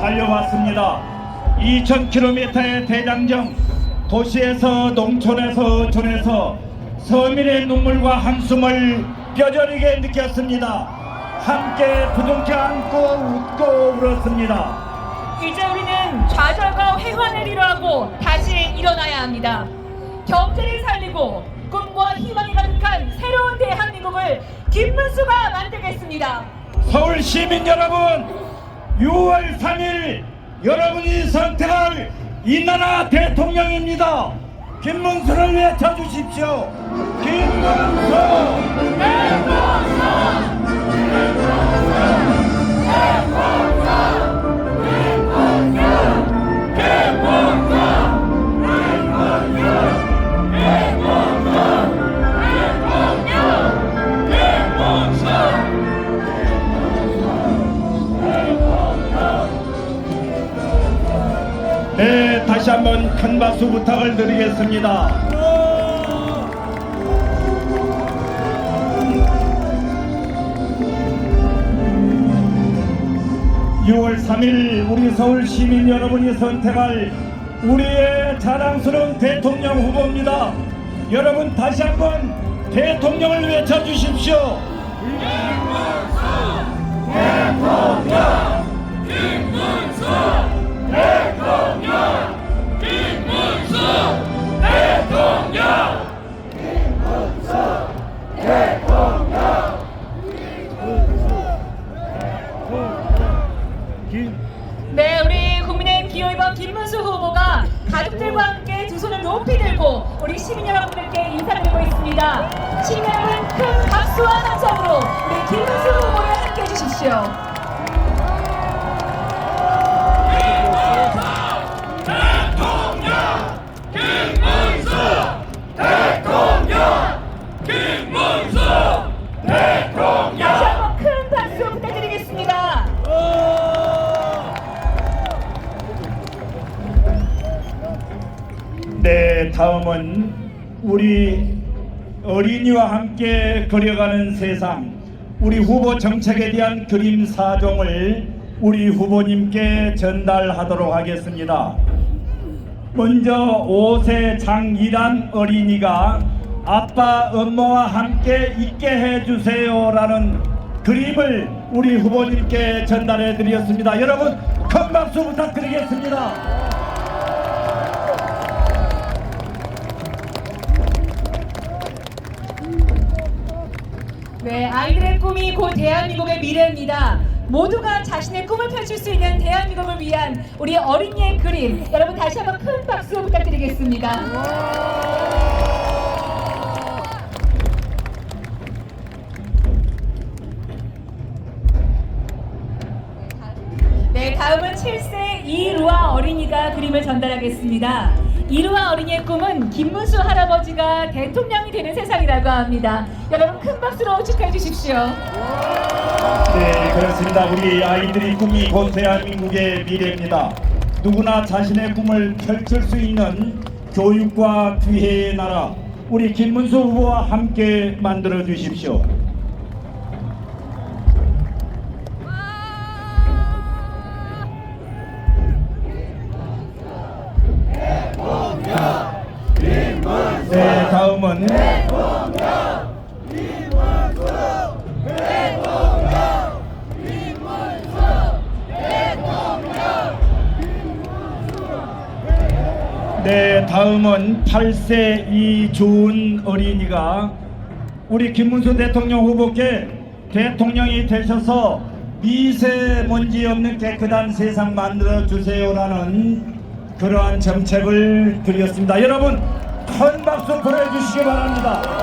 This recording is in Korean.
달려왔습니다. 2000km의 대장정 도시에서 농촌에서 전에서 서민의 눈물과 한숨을 뼈저리게 느꼈습니다. 함께 부둥켜 안고 웃고 울었습니다. 이제 우리는 좌절과 회환을 이루하고 다시 일어나야 합니다. 경제를 살리고 꿈과 희망이 가득한 새로운 대한민국을 김문수가 만들겠습니다. 서울 시민 여러분, 6월 3일 여러분이 선택할 이 나라 대통령입니다. 김문수를 외쳐주십시오. 김문수! 네, 다시 한번 큰 박수 부탁을 드리겠습니다. 6월 3일 우리 서울 시민 여러분이 선택할 우리의 자랑스러운 대통령 후보입니다. 여러분 다시 한번 대통령을 외쳐주십시오. 네, 시민 여러분들께 인사를 드리고 있습니다. 시민 여러분 큰 박수와 함성으로 우리 김문수 후보와 함께 해 주십시오. 네, 다음은 우리 어린이와 함께 그려가는 세상, 우리 후보 정책에 대한 그림 사종을 우리 후보님께 전달하도록 하겠습니다. 먼저 5세 장이란 어린이가 아빠, 엄마와 함께 있게 해주세요라는 그림을 우리 후보님께 전달해 드렸습니다. 여러분, 큰 박수 부탁드리겠습니다. 네, 아이들의 꿈이 곧 대한민국의 미래입니다. 모두가 자신의 꿈을 펼칠 수 있는 대한민국을 위한 우리 어린이의 그림. 여러분 다시 한번 큰 박수 부탁드리겠습니다. 네, 다음은 7세 이루아 어린이가 그림을 전달하겠습니다. 이루아 어린이의 꿈은 김문수 할아버지가 대통령이 되는 세상이라고 합니다. 여러분 큰 박수로 축하해 주십시오. 네, 그렇습니다. 우리 아이들의 꿈이 곧 대한민국의 미래입니다. 누구나 자신의 꿈을 펼칠 수 있는 교육과 기회의 나라, 우리 김문수 후보와 함께 만들어 주십시오. 다음은 8세 이주은 어린이가 우리 김문수 대통령 후보께 대통령이 되셔서 미세먼지 없는 깨끗한 세상 만들어 주세요라는 그러한 정책을 드렸습니다. 여러분 큰 박수 보내주시기 바랍니다.